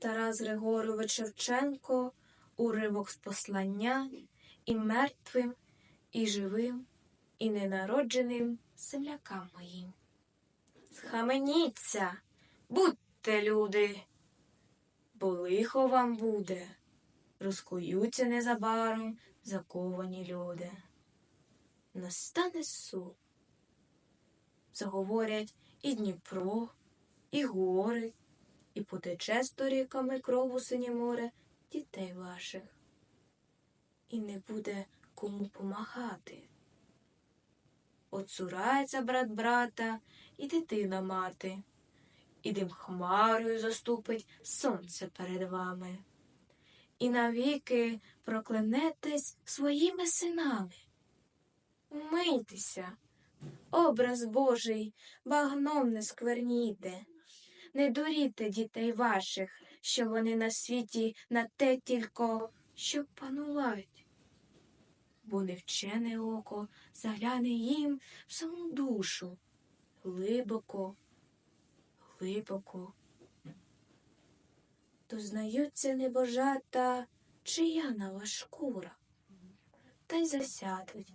Тарас Григорович Шевченко, уривок з послання і мертвим, і живим, і ненародженим землякам моїм. Схаменіться, будьте люди, бо лихо вам буде, розкуються незабаром заковані люди. Настане суд. Заговорять і Дніпро, і гори, і потече сторіками кров у синє море дітей ваших. І не буде кому помагати. Оцурається брат брата і дитина мати, і дим хмарою заступить сонце перед вами. І навіки проклянетесь своїми синами. Умийтеся, образ Божий багном не скверніте, не дуріте дітей ваших, що вони на світі на те тільки, щоб панувати. Бо невчене око загляне їм в саму душу глибоко, глибоко. Дознаються небожата, чия нова шкура, та й засядуть,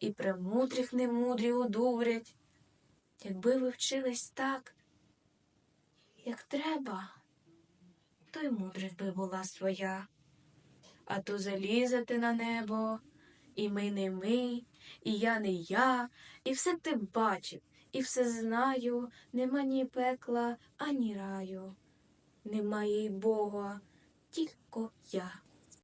і премудрих немудрі одурять. Якби ви вчились так, як треба, то й мудрість би була своя. А то залізати на небо, і ми не ми, і я не я, і все ти бачив, і все знаю, нема ні пекла, ані раю. Немає й Бога, тільки я.